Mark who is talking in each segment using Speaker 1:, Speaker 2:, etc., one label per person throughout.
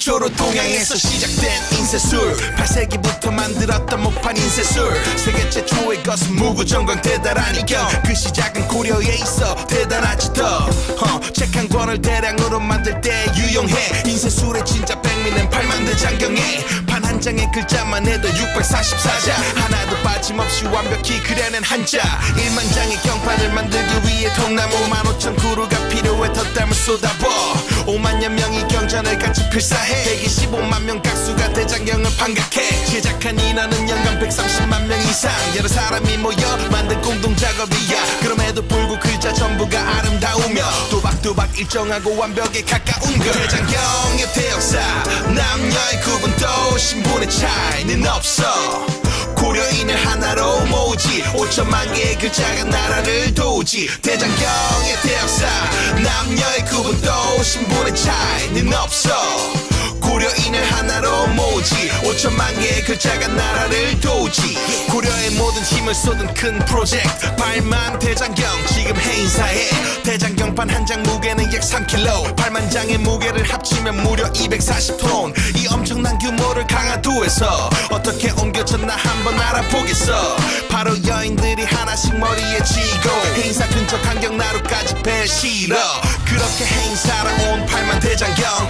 Speaker 1: 최초로 동양에서 시작된 인쇄술. 8세기부터 만들었던 목판 인쇄술. 세계 최초의 것은 무구정강 대단한 이경 그 시작은 고려에 있어 대단하지 더책 한 권을 대량으로 만들 때 유용해. 인쇄술의 진짜 백미는 8만 대 장경에. 판 한 장의 글자만 해도 644자. 하나도 빠짐없이 완벽히 그려낸 한자. 1만 장의 경판을 만들기 위해 통나무 15,000 그루가 필요해 덧담을 쏟아부어 5만여 명이 경전을 같이 필사해. 125만 명 각수가 대장경을 판각해. 제작한 인원은 연간 130만 명 이상. 여러 사람이 모여 만든 공동 작업이야. 그럼에도 불구 글자 전부가 아름다우며 또박또박 일정하고 완벽에 가까운 것 대장경의 대역사. 남녀의 구분도 신분의 차이는 없어. 고려인을 하나로 모으지. 5천만 개의 글자가 나라를 도우지. 대장경의 대역사 신분의 차이는 없어. 고려인을 하나로 모으지. 5천만 개의 글자가 나라를 도우지 힘을 쏟은 큰 프로젝트 발만 대장경 지금 행사해. 대장경판 한 장 무게는 약 3kg 8만 장의 무게를 합치면 무려 240톤. 이 엄청난 규모를 강화도에서 어떻게 옮겨졌나 한번 알아보겠어. 바로 여인들이 하나씩 머리에 쥐고 행사 근처 강경나루까지 배 실어 그렇게 행사를 온 8만 대장경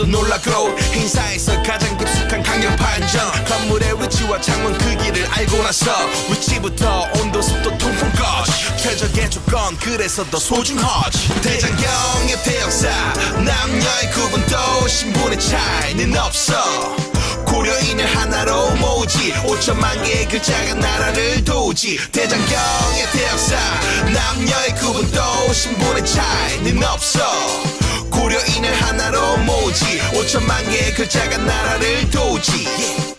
Speaker 1: 모두 놀라고 행사에서 가장 깊숙한 강경 판정. 건물의 위치와 창문 크기를 알고 나서 위치부터 온도 습도 통풍까지. 최적의 조건 그래서 더 소중하지. 대장경의 대역사 남녀의 구분도 신분의 차이는 없어. 고려인을 하나로 모으지. 5천만 개의 글자가 나라를 도우지. 대장경의 대역사 남녀의 구분도 신분의 차이는 없어 여인을 하나로 모지 5천만 개의 글자가 나라를 도지 yeah.